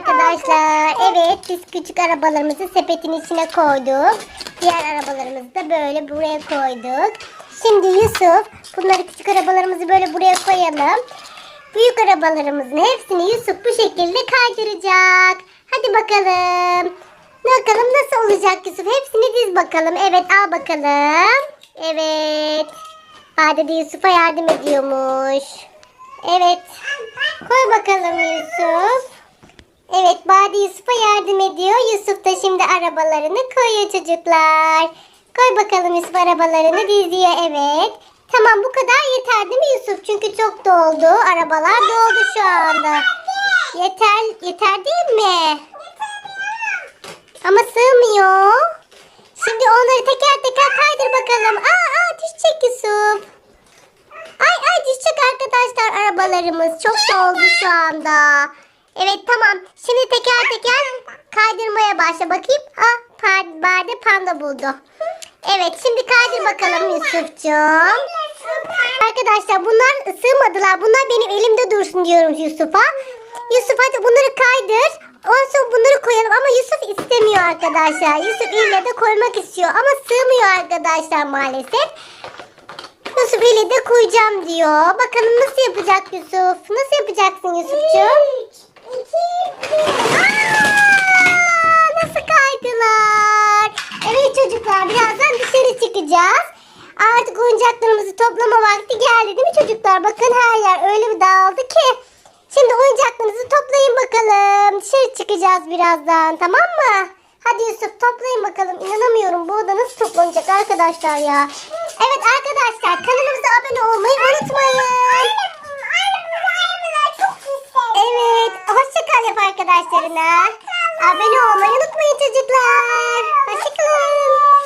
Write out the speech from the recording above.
arkadaşlar. Evet biz küçük arabalarımızı sepetin içine koyduk. Diğer arabalarımızı da böyle buraya koyduk. Şimdi Yusuf bunları küçük arabalarımızı böyle buraya koyalım. Büyük arabalarımızın hepsini Yusuf bu şekilde kaydıracak. Hadi bakalım. Bakalım nasıl olacak Yusuf? Hepsini diz bakalım. Evet al bakalım. Evet. Adede de Yusuf'a yardım ediyormuş. Evet. Koy bakalım Yusuf. Evet Bade Yusuf'a yardım ediyor. Yusuf da şimdi arabalarını koyuyor çocuklar. Koy bakalım Yusuf arabalarını diziyor. Evet. Tamam bu kadar yeter değil mi Yusuf? Çünkü çok doldu. Arabalar doldu şu anda. Yeter, yeter değil mi? Ama sığmıyor. Şimdi onları teker teker kaydır bakalım. Aa, aa düşecek Yusuf. Ay ay düşecek arkadaşlar arabalarımız. Çok doldu şu anda. Evet tamam. Şimdi teker teker kaydırmaya başla bakayım. Ah par- Bade panda buldu. Evet şimdi kaydır bakalım Yusufcuğum. Arkadaşlar bunlar sığmadılar. Bunlar benim elimde dursun diyorum Yusuf'a. Yusuf hadi bunları kaydır. Sonra bunları koyalım ama Yusuf istemiyor arkadaşlar. Yusuf ille de koymak istiyor ama sığmıyor arkadaşlar maalesef. Yusuf ile de koyacağım diyor. Bakalım nasıl yapacak Yusuf? Nasıl yapacaksın Yusufcuğum? Aa, nasıl kaydılar? Evet çocuklar birazdan dışarı çıkacağız. Artık oyuncaklarımızı toplama vakti geldi değil mi çocuklar? Bakın her yer öyle bir dağıldı ki. Şimdi oyuncaklarınızı toplayın bakalım. Dışarı çıkacağız birazdan tamam mı? Hadi Yusuf toplayın bakalım. İnanamıyorum bu oda nasıl toplanacak arkadaşlar ya. Evet arkadaşlar kanalımıza arkadaşlarına. Abone olmayı unutmayın çocuklar. Hoşçakalın.